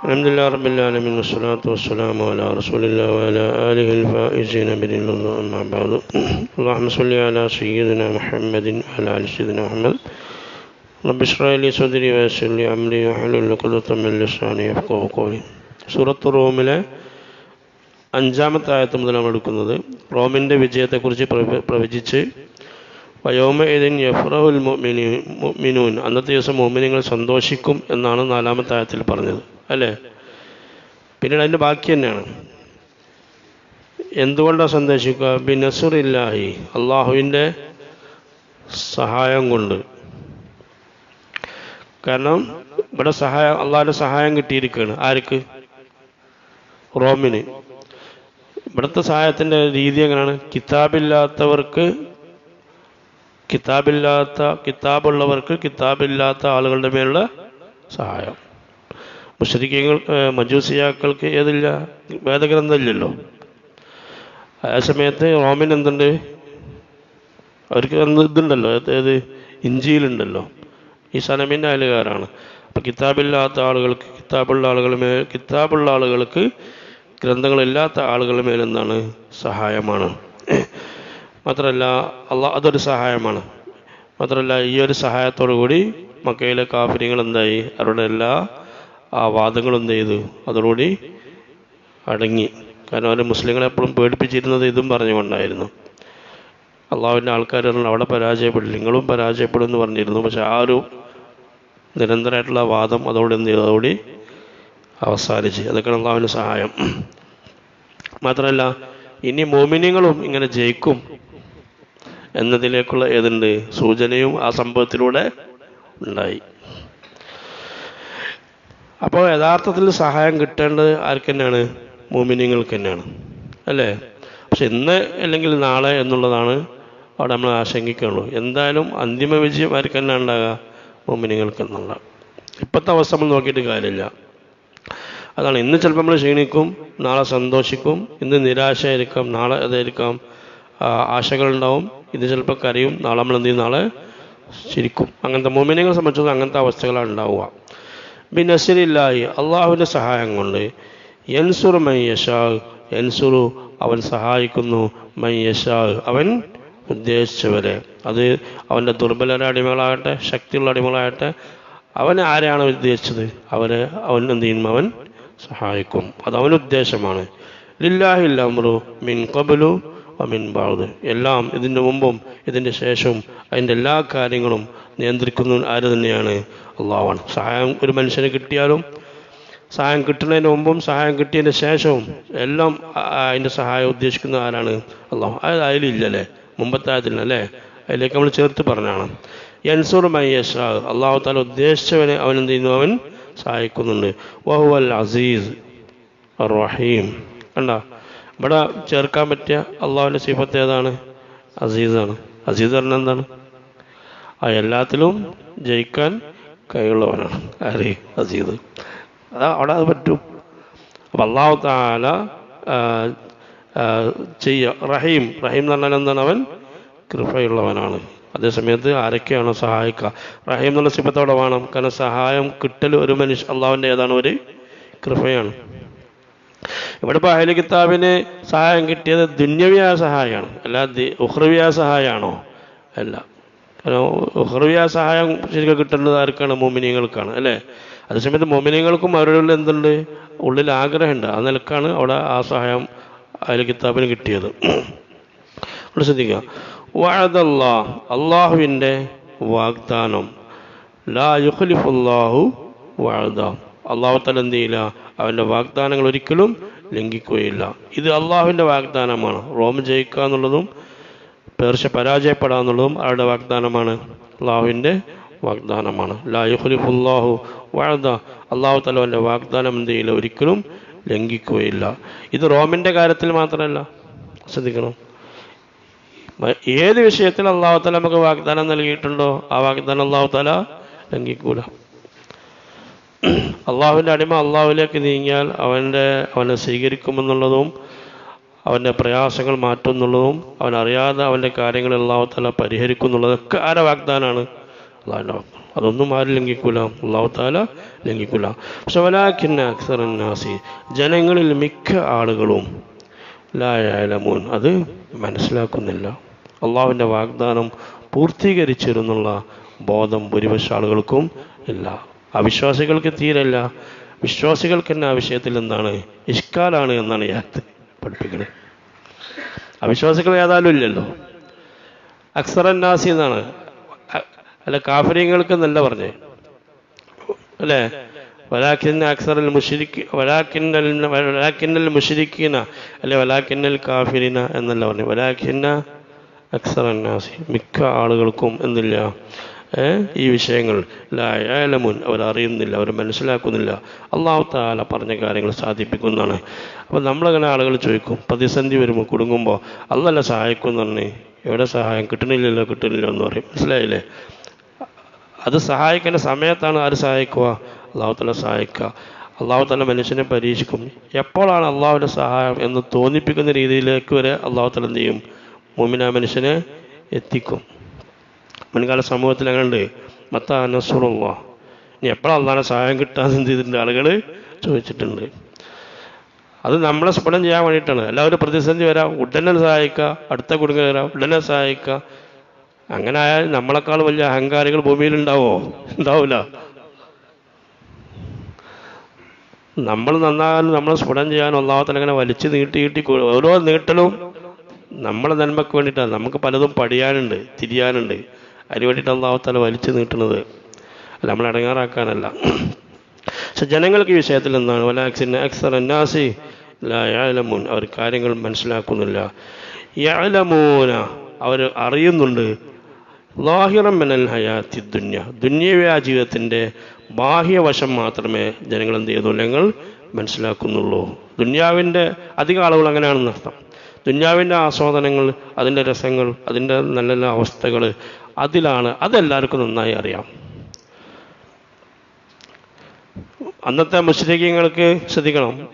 الحمد لله رب العالمين والصلاة والسلام على رسول الله وعلى آله الفائزين بإذن الله أما بعد اللهم صل على سيدنا محمد وعلى آل سيدنا محمد رب اشرح لي صدري ويسر لي أمري واحلل عقدة من لساني يفقهوا قولي സൂറത്ത് റോമിലെ അഞ്ചാമത്തെ ആയത്ത് മുതൽ നമ്മൾ എടുക്കുന്നത് റോമിൻ്റെ വിജയത്തെക്കുറിച്ച് പ്രവ- പ്രവചിച്ച് വയോമ ഏതിൻ യഫ്രഹുൽ മുഅ്മിനീ മുഅ്മിനൂൻ അന്നത്തെ ദിവസം മോമിനിങ്ങൾ സന്തോഷിക്കും എന്നാണ് നാലാമത്തെ ആയത്തിൽ പറഞ്ഞത് അല്ലേ? പിന്നീട് അതിന്റെ ബാക്കി തന്നെയാണ്. എന്തുകൊണ്ടാണ് സന്തോഷിക്കുക ബിനസുറില്ലാഹി അള്ളാഹുവിന്റെ സഹായം കൊണ്ട്. കാരണം ഇവിടെ സഹായം അള്ളാഹിന്റെ സഹായം കിട്ടിയിരിക്കുകയാണ്. ആർക്ക്? റോമിന്. ഇവിടുത്തെ സഹായത്തിന്റെ രീതി എങ്ങനെയാണ്? കിതാബില്ലാത്തവർക്ക് കിതാബില്ലാത്ത കിതാബുള്ളവർക്ക് കിതാബില്ലാത്ത ആളുകളുടെ മേലുള്ള സഹായം. മുഷരിക്കങ്ങൾ മജൂസിയാക്കൾക്ക് ഏതില്ല? വേദഗ്രന്ഥം ഇല്ലല്ലോ ആ സമയത്ത് റോമിൻ എന്തുണ്ട്? അവർക്ക് അന്ന് ഇതുണ്ടല്ലോ അതായത് ഇഞ്ചിയിലുണ്ടല്ലോ. ഈ സനമിന്റെ അയലുകാരാണ്. അപ്പോൾ കിതാബില്ലാത്ത ആളുകൾക്ക് കിതാബുള്ള ആളുകൾ കിതാബുള്ള ആളുകൾക്ക് ഗ്രന്ഥങ്ങളില്ലാത്ത ആളുകളുടെ മേലെന്താണ് സഹായമാണ്. മാത്രമല്ല അള്ളാ അതൊരു സഹായമാണ്. മാത്രമല്ല ഈ ഒരു സഹായത്തോടു കൂടി മക്കയിലെ കാഫര്യങ്ങൾ എന്തായി? അവരുടെ എല്ലാ ആ വാദങ്ങൾ എന്ത് ചെയ്തു? അതോടുകൂടി അടങ്ങി. കാരണം അവർ മുസ്ലിങ്ങളെ എപ്പോഴും പേടിപ്പിച്ചിരുന്നത് ഇതും പറഞ്ഞുകൊണ്ടായിരുന്നു. അള്ളാഹുവിന്റെ ആൾക്കാർ അവിടെ പരാജയപ്പെടും നിങ്ങളും പരാജയപ്പെടും എന്ന് പറഞ്ഞിരുന്നു. പക്ഷെ ആ ഒരു നിരന്തരമായിട്ടുള്ള വാദം അതോടെ എന്ത് ചെയ്തു? അതോടി അവസാനിച്ച്. അതൊക്കെയാണ് അള്ളാഹുവിന്റെ സഹായം. മാത്രമല്ല ഇനി മോമിനിയങ്ങളും ഇങ്ങനെ ജയിക്കും എന്നതിലേക്കുള്ള ഏതുണ്ട്? സൂചനയും ആ സംഭവത്തിലൂടെ ഉണ്ടായി. അപ്പോൾ യഥാർത്ഥത്തിൽ സഹായം കിട്ടേണ്ടത് ആർക്ക് തന്നെയാണ് മോമിനിയങ്ങൾക്ക് തന്നെയാണ് അല്ലേ? പക്ഷെ ഇന്ന് അല്ലെങ്കിൽ നാളെ എന്നുള്ളതാണ് അവിടെ നമ്മൾ ആശങ്കിക്കുള്ളൂ. എന്തായാലും അന്തിമ വിജയം ആർക്ക് തന്നെ ഉണ്ടാകുക മോമിനിയങ്ങൾക്ക് എന്നുള്ള ഇപ്പോഴത്തെ അവസ്ഥ നമ്മൾ നോക്കിയിട്ട് കാര്യമില്ല. അതാണ് ഇന്ന് ചിലപ്പോൾ നമ്മൾ ക്ഷീണിക്കും നാളെ സന്തോഷിക്കും ഇന്ന് നിരാശയായിരിക്കാം നാളെ അതായിരിക്കാം ആശകളുണ്ടാവും ഇന്ന് ചിലപ്പോൾ കരയും നാളെ നമ്മൾ എന്ത് ചെയ്യും? നാളെ ചിരിക്കും. അങ്ങനത്തെ മോമിനിയങ്ങളെ സംബന്ധിച്ചത് അങ്ങനത്തെ അവസ്ഥകളാണ് ഉണ്ടാവുക. ബിനസിലില്ലായി അള്ളാഹുവിന്റെ സഹായം കൊണ്ട്. എൻസുറു മൈ എൻസുറു അവൻ സഹായിക്കുന്നു. മൈ യഷാ അവൻ ഉദ്ദേശിച്ചവരെ. അത് അവന്റെ ദുർബലരുടെ അടിമകളാകട്ടെ ശക്തിയുള്ള അടിമകളാകട്ടെ അവൻ ആരെയാണ് ഉദ്ദേശിച്ചത്? അവരെ അവൻ എന്ത് ചെയ്യും? അവൻ സഹായിക്കും. അത് അവൻ ഉദ്ദേശമാണ്. ലില്ലാഹിൽ അമ്രു മിൻ കബലു മിൻ ബാദ് എല്ലാം ഇതിന്റെ മുമ്പും ഇതിന്റെ ശേഷം അതിന്റെ എല്ലാ കാര്യങ്ങളും നിയന്ത്രിക്കുന്ന ആര് തന്നെയാണ്? അള്ളാഹാണ് സഹായം ഒരു മനുഷ്യന് കിട്ടിയാലും സഹായം കിട്ടുന്നതിന് മുമ്പും സഹായം കിട്ടിയതിന് ശേഷവും എല്ലാം അതിന്റെ സഹായം ഉദ്ദേശിക്കുന്ന ആരാണ്? അള്ളാഹു. അത് അതിലില്ലല്ലേ? മുമ്പത്തെ ആയതിലല്ലേ അതിലേക്ക് നമ്മൾ ചേർത്ത് പറഞ്ഞാണ്. യൻസുർ മയ്യഷ അള്ളാഹു താല ഉദ്ദേശിച്ചവനെ അവൻ എന്ത് ചെയ്യുന്നു? അവൻ സഹായിക്കുന്നുണ്ട്. വഹുവൽ അസീസ് റഹീം കണ്ട? ഇവിടെ ചേർക്കാൻ പറ്റിയ അള്ളാഹുവിന്റെ സിഫത്ത് ഏതാണ്? അസീസാണ്. അസീസ് പറഞ്ഞ എന്താണ്? ആ എല്ലാത്തിലും ജയിക്കാൻ കൈയുള്ളവനാണ് ആര്? അസീദ് അതാ അവിടെ അത് പറ്റും. അപ്പം താല ചെയ്യ റഹീം. റഹീം എന്ന് പറഞ്ഞാൽ എന്താണ് അവൻ? കൃപയുള്ളവനാണ്. അതേസമയത്ത് ആരൊക്കെയാണോ സഹായിക്കുക റഹീം എന്നുള്ള സിബത്തോടെ വേണം. കാരണം സഹായം കിട്ടൽ ഒരു മനുഷ്യ അള്ളാഹുവിന്റെ ഏതാണ് ഒരു കൃപയാണ്. ഇവിടെ ഇപ്പോൾ അഹലി കിതാബിന് സഹായം കിട്ടിയത് ദുന്യവിയായ സഹായമാണ്. അല്ല ഉഹ്രവിയായ സഹായമാണോ? അല്ല. കാരണം സഹായം ശരിക്കും കിട്ടേണ്ടത് ആർക്കാണ്? മോമിനിയങ്ങൾക്കാണ് അല്ലേ? അതേസമയത്ത് മോമിനിയങ്ങൾക്കും അവരുടെ ഉള്ളിൽ എന്തുണ്ട്? ഉള്ളിൽ ആഗ്രഹമുണ്ട്. ആ നിലക്കാണ് അവിടെ ആ സഹായം അഹലി കിതാബിന് കിട്ടിയത്. ഇവിടെ ശ്രദ്ധിക്കുക. വാഴതല്ലാ അള്ളാഹുവിന്റെ വാഗ്ദാനം. ലാ യുഖലിഫുല്ലാഹു വാഴത അള്ളാഹു തല അവന്റെ വാഗ്ദാനങ്ങൾ ഒരിക്കലും ലംഘിക്കുകയില്ല. ഇത് അള്ളാഹുവിന്റെ വാഗ്ദാനമാണ്. റോം ജയിക്കുക എന്നുള്ളതും പേർഷ്യ പരാജയപ്പെടുക എന്നുള്ളതും അവരുടെ വാഗ്ദാനമാണ്. അള്ളാഹുവിന്റെ വാഗ്ദാനമാണ്. ലാ വാഴ്ദ അള്ളാഹു തലവന്റെ വാഗ്ദാനം എന്ത് ചെയ്യില്ല? ഒരിക്കലും ലംഘിക്കുകയില്ല. ഇത് റോമിന്റെ കാര്യത്തിൽ മാത്രമല്ല. ശ്രദ്ധിക്കണം. ഏത് വിഷയത്തിൽ അള്ളാഹു തല നമുക്ക് വാഗ്ദാനം നൽകിയിട്ടുണ്ടോ ആ വാഗ്ദാനം അള്ളാഹു തല ലംഘിക്കൂല. അള്ളാഹുവിന്റെ അടിമ അള്ളാഹുവിലേക്ക് നീങ്ങിയാൽ അവന്റെ അവനെ സ്വീകരിക്കുമെന്നുള്ളതും അവന്റെ പ്രയാസങ്ങൾ മാറ്റുന്നുള്ളതും അവൻ അറിയാതെ അവന്റെ കാര്യങ്ങൾ അള്ളാഹു താല പരിഹരിക്കും എന്നുള്ളതൊക്കെ ആരെ വാഗ്ദാനാണ്? അള്ളാഹുവിന്റെ വാഗ്ദാനം അതൊന്നും ആരും ലംഘിക്കൂല. അള്ളാഹു താല ലംഘിക്കൂല. പക്ഷെ വലാഖിന്ന അക്സറന്നാസി ജനങ്ങളിൽ മിക്ക ആളുകളും ലായാലമോൻ അത് മനസ്സിലാക്കുന്നില്ല. അള്ളാഹുവിന്റെ വാഗ്ദാനം പൂർത്തീകരിച്ചിരുന്നുള്ള ബോധം ഭൂരിപക്ഷ ആളുകൾക്കും ഇല്ല. അവിശ്വാസികൾക്ക് തീരല്ല. വിശ്വാസികൾക്ക് തന്നെ ആ വിഷയത്തിൽ എന്താണ്? ഇഷ്കാലാണ് എന്നാണ് യാത്ത് പഠിപ്പിക്കുന്നത് അവിശ്വാസികൾ ഏതായാലും ഇല്ലല്ലോ. അക്സറന്നാസി എന്നാണ്. അല്ല കാഫര്യങ്ങൾക്ക് എന്നല്ല പറഞ്ഞേ. അല്ലേ? വലാക്കിന്ന അക്സറൽ മുഷിരിക്ക് വലാഖിന്നൽ വലാഖിന്നൽ മുഷിരിക്കീന അല്ലെ വലാഖിന്നൽ കാഫിരിന എന്നല്ല പറഞ്ഞു. വലാഖിന്ന അക്സറന്നാസി മിക്ക ആളുകൾക്കും എന്നില്ല. ഈ വിഷയങ്ങൾ ലായാലമുൻ അവർ അറിയുന്നില്ല അവർ മനസ്സിലാക്കുന്നില്ല. അള്ളാഹു താല പറഞ്ഞ കാര്യങ്ങൾ സാധിപ്പിക്കുന്നതാണ്. അപ്പോൾ നമ്മളങ്ങനെ ആളുകൾ ചോദിക്കും? പ്രതിസന്ധി വരുമ്പോൾ കുടുങ്ങുമ്പോൾ അല്ലല്ല സഹായിക്കും പറഞ്ഞ് എവിടെ സഹായം? കിട്ടണില്ലല്ലോ കിട്ടണില്ലല്ലോ എന്ന് പറയും. മനസ്സിലായില്ലേ? അത് സഹായിക്കേണ്ട സമയത്താണ് ആര് സഹായിക്കുക? അള്ളാഹു തല സഹായിക്കുക. അള്ളാഹു തല മനുഷ്യനെ പരീക്ഷിക്കും. എപ്പോഴാണ് അള്ളാഹുവിന്റെ സഹായം എന്ന് തോന്നിപ്പിക്കുന്ന രീതിയിലേക്ക് വരെ അള്ളാഹു തല എന്ത് ചെയ്യും? മുമിന മനുഷ്യനെ എത്തിക്കും. മുൻകാല സമൂഹത്തിൽ അങ്ങനെ ഉണ്ട് മത്ത നസുറുള്ള ഇനി എപ്പോഴാണ് സഹായം കിട്ടാതെ എന്ത് ചെയ്തിട്ടുണ്ട് ആളുകൾ? ചോദിച്ചിട്ടുണ്ട്. അത് നമ്മളെ സ്ഫുടം ചെയ്യാൻ വേണ്ടിയിട്ടാണ്. എല്ലാവരും പ്രതിസന്ധി വരാം. ഉടനെ സഹായിക്കുക. അടുത്ത കുടുംബം വരാം. ഉടനെ സഹായിക്കുക. അങ്ങനെ ആയാൽ നമ്മളെക്കാൾ വലിയ അഹങ്കാരികൾ ഭൂമിയിൽ ഉണ്ടാവോ? ഉണ്ടാവില്ല. നമ്മൾ നന്നാകാനും നമ്മളെ സ്ഫുടം ചെയ്യാനും ഒന്നാമത്തെ അങ്ങനെ വലിച്ചു നീട്ടി നീട്ടി ഓരോ നീട്ടലും നമ്മളെ നന്മയ്ക്ക് വേണ്ടിയിട്ടാണ്. നമുക്ക് പലതും പഠിയാനുണ്ട് തിരിയാനുണ്ട്. അതിന് വേണ്ടിയിട്ട് ഒന്നാമത്തല വലിച്ചു നീട്ടുന്നത്. നമ്മൾ അടങ്ങാറാക്കാനല്ല. പക്ഷെ ജനങ്ങൾക്ക് ഈ വിഷയത്തിൽ എന്താണ്? വലാക്സിൻ അക്സർ അവർ കാര്യങ്ങൾ മനസ്സിലാക്കുന്നില്ല. യാലമൂന. അവർ അറിയുന്നുണ്ട്. ലാഹിറം മെനൽ ഹയാത്തി ദുന്യ. ദുന്യവ്യാ ജീവിതത്തിന്റെ ബാഹ്യവശം മാത്രമേ ജനങ്ങൾ എന്ത് ചെയ്യുന്നുള്ളൂ ഞങ്ങൾ മനസ്സിലാക്കുന്നുള്ളൂ. ദുന്യാവിന്റെ അധിക ആളുകൾ അങ്ങനെയാണെന്ന് അർത്ഥം. ദുന്യാവിന്റെ ആസ്വാദനങ്ങൾ അതിന്റെ രസങ്ങൾ അതിന്റെ നല്ല നല്ല അവസ്ഥകൾ അതിലാണ് അതെല്ലാവർക്കും നന്നായി അറിയാം. അന്നത്തെ മുസ്ലിങ്ങൾക്ക് ശ്രദ്ധിക്കണം.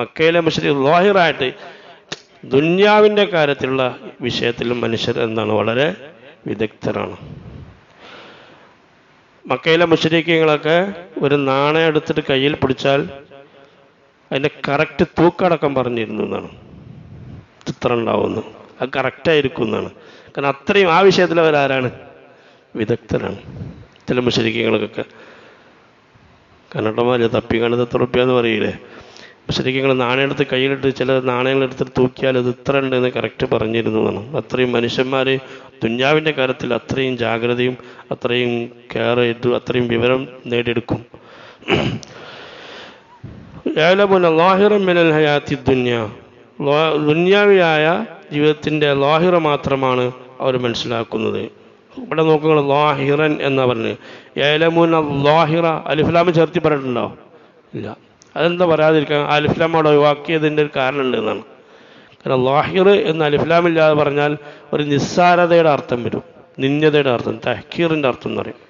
മക്കയിലെ മുസ്ലിം ലോഹിറായിട്ട് ദുന്യാവിന്റെ കാര്യത്തിലുള്ള വിഷയത്തിലും മനുഷ്യർ എന്താണ്? വളരെ വിദഗ്ധരാണ്. മക്കയിലെ മുസ്ലിങ്ങളൊക്കെ ഒരു നാണയം എടുത്തിട്ട് കയ്യിൽ പിടിച്ചാൽ അതിന്റെ കറക്റ്റ് തൂക്കടക്കം പറഞ്ഞിരുന്നു എന്നാണ്. ചിത്രം ഉണ്ടാവുന്നു അത് കറക്റ്റായിരിക്കും എന്നാണ്. കാരണം അത്രയും ആ വിഷയത്തിൽ അവരാരാണ് വിദഗ്ധരാണ് ചില മുശരിക്കങ്ങൾക്കൊക്കെ കന്നഡമാര് തപ്പി കണ്ടത് എത്ര റുപ്യ പറയില്ലേ? മുശരിക്കങ്ങൾ നാണയെടുത്ത് കയ്യിലിട്ട് ചില നാണയങ്ങൾ എടുത്തിട്ട് തൂക്കിയാൽ അത് ഇത്ര ഉണ്ട് എന്ന് കറക്റ്റ് പറഞ്ഞിരുന്നു എന്നാണ്. അത്രയും മനുഷ്യന്മാർ തുഞ്ഞാവിന്റെ കാര്യത്തിൽ അത്രയും ജാഗ്രതയും അത്രയും കെയർ ചെയ്തു അത്രയും വിവരം നേടിയെടുക്കും. ദുന്യാവിയായ ജീവിതത്തിന്റെ ലാഹിറ മാത്രമാണ് അവർ മനസ്സിലാക്കുന്നത്. ഇവിടെ നോക്കുക ലാഹിറൻ എന്നാ പറഞ്ഞ്. ഏലമുന ലാഹിറ അലിഫ്ലാമ് ചേർത്തി പറഞ്ഞിട്ടുണ്ടോ? ഇല്ല. അതെന്താ പറയാതിരിക്കാൻ? അലിഫ്ലാം അവിടെ ഒഴിവാക്കിയതിന്റെ ഒരു കാരണമുണ്ട് എന്നാണ്. കാരണം ലാഹിർ എന്ന് അലിഫ്ലാമില്ലാതെ പറഞ്ഞാൽ ഒരു നിസ്സാരതയുടെ അർത്ഥം വരും. നിന്യതയുടെ അർത്ഥം തഹക്കീറിന്റെ അർത്ഥം എന്ന് പറയും.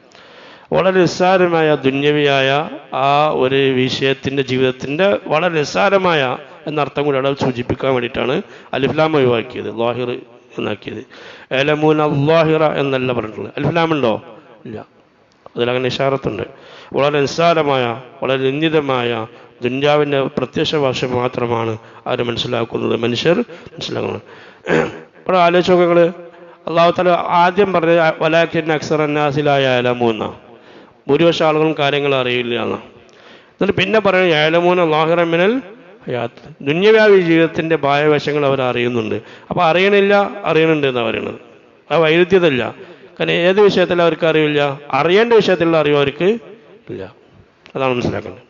വളരെ നിസ്സാരമായ ദുന്യവിയായ ആ ഒരു വിഷയത്തിന്റെ ജീവിതത്തിന്റെ വളരെ നിസ്സാരമായ എന്നർത്ഥം കൂടി അവിടെ സൂചിപ്പിക്കാൻ വേണ്ടിയിട്ടാണ് അലിഫ്ലാം ഒഴിവാക്കിയത്. ലാഹിർ എന്നാക്കിയത് എലമൂൻ അള്ളാഹിറ എന്നല്ല പറഞ്ഞിട്ടുള്ളത്. അൽഫലാമുണ്ടോ? ഇല്ല. അതിലങ്ങനെ ഇഷാറത്തുണ്ട്. വളരെ നിസ്സാരമായ വളരെ നിന്ദിതമായ ദുന്യാവിന്റെ പ്രത്യക്ഷ ഭാഷ മാത്രമാണ് അവർ മനസ്സിലാക്കുന്നത്? മനുഷ്യർ മനസ്സിലാക്കുന്നത്. ഇവിടെ ആലോചിച്ച് അള്ളാഹു തല ആദ്യം പറഞ്ഞ വലാഖിൻ അക്സർ അന്നാസിലായ ഏലമൂന്ന ഭൂരിപക്ഷ ആളുകളും കാര്യങ്ങൾ അറിയില്ല എന്നാണ്. എന്നിട്ട് പിന്നെ പറയുന്നത് ഏലമൂന ലാഹിറമിനൽ ഹയാത്ത്. ദുന്യവ്യാപി ജീവിതത്തിന്റെ ഭാഗവശങ്ങൾ അവർ അറിയുന്നുണ്ട്. അപ്പോൾ അറിയണില്ല അറിയണുണ്ട് എന്നാണ് പറയുന്നത് ആ വൈരുദ്ധ്യതല്ല കാരണം ഏത് വിഷയത്തിൽ അവർക്ക് അറിവില്ല. അറിയേണ്ട വിഷയത്തിലുള്ള അറിവ് അവർക്ക് ഇല്ല. അതാണ് മനസ്സിലാക്കുന്നത്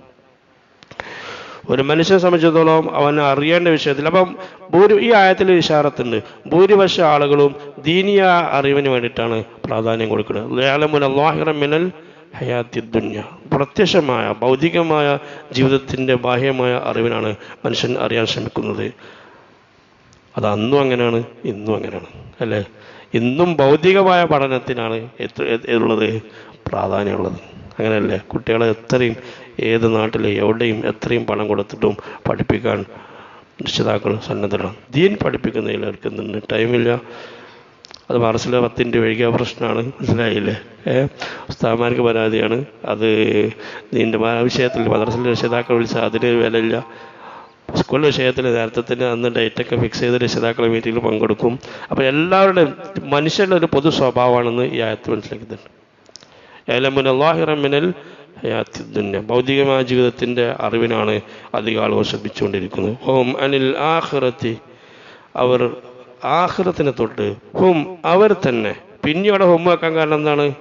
ഒരു മനുഷ്യനെ സംബന്ധിച്ചിടത്തോളം അവൻ അറിയേണ്ട വിഷയത്തിൽ അപ്പം ഭൂരി ഈ ആയത്തിൽ ഇഷാറത്തുണ്ട്. ഭൂരിപക്ഷ ആളുകളും ദീനിയ അറിവിന് വേണ്ടിയിട്ടാണ് പ്രാധാന്യം കൊടുക്കുന്നത്. മിനൽ ഹയാത്തി ദുന്യ. പ്രത്യക്ഷമായ ഭൗതികമായ ജീവിതത്തിന്റെ ബാഹ്യമായ അറിവിനാണ് മനുഷ്യൻ അറിയാൻ ശ്രമിക്കുന്നത്. അത് അന്നും അങ്ങനെയാണ് ഇന്നും അങ്ങനെയാണ്. അല്ലേ? ഇന്നും ഭൗതികമായ പഠനത്തിനാണ് ഉള്ളത് പ്രാധാന്യമുള്ളത്. അങ്ങനെയല്ലേ? കുട്ടികളെ എത്രയും ഏത് നാട്ടിൽ എവിടെയും എത്രയും പണം കൊടുത്തിട്ടും പഠിപ്പിക്കാൻ രക്ഷിതാക്കൾ സന്നദ്ധരാണ്. ദീൻ പഠിപ്പിക്കുന്നതിൽ അവർക്ക് എന്തുണ്ട് ടൈമില്ല. അത് മറസിൽ പത്തിന്റെ വഴിക പ്രശ്നമാണ്. മനസ്സിലായില്ലേ? ഉസ്താമാർക്ക് പരാതിയാണ്. അത് നിന്റെ വിഷയത്തിൽ മദ്രസിലെ രക്ഷിതാക്കൾ വിളിച്ചാൽ അതിന് വിലയില്ല. സ്കൂൾ വിഷയത്തിൽ നേരത്തെ തന്നെ അന്ന് ഡേറ്റൊക്കെ ഫിക്സ് ചെയ്ത് രക്ഷിതാക്കളെ മീറ്റിങ്ങിൽ പങ്കെടുക്കും. അപ്പോൾ എല്ലാവരുടെയും മനുഷ്യരുടെ ഒരു പൊതു സ്വഭാവമാണെന്ന് ഈ ആയത്ത് മനസ്സിലാക്കുന്നുണ്ട് ഏലമുനല്ലാഹിറമിനൽ ഹയാത്തിദ്ദുന്യ ഭൗതികമായ ജീവിതത്തിന്റെ അറിവിനാണ് അധികം ആളുകൾ ശ്രദ്ധിച്ചുകൊണ്ടിരിക്കുന്നത്. ഓം അനിൽ ആഹ്റത്തി അവർ ആഖിറത്തിനെ തൊട്ട് ഹും അവർ തന്നെ. പിന്നീട് ഹും വെക്കാൻ കാരണം എന്താണ്?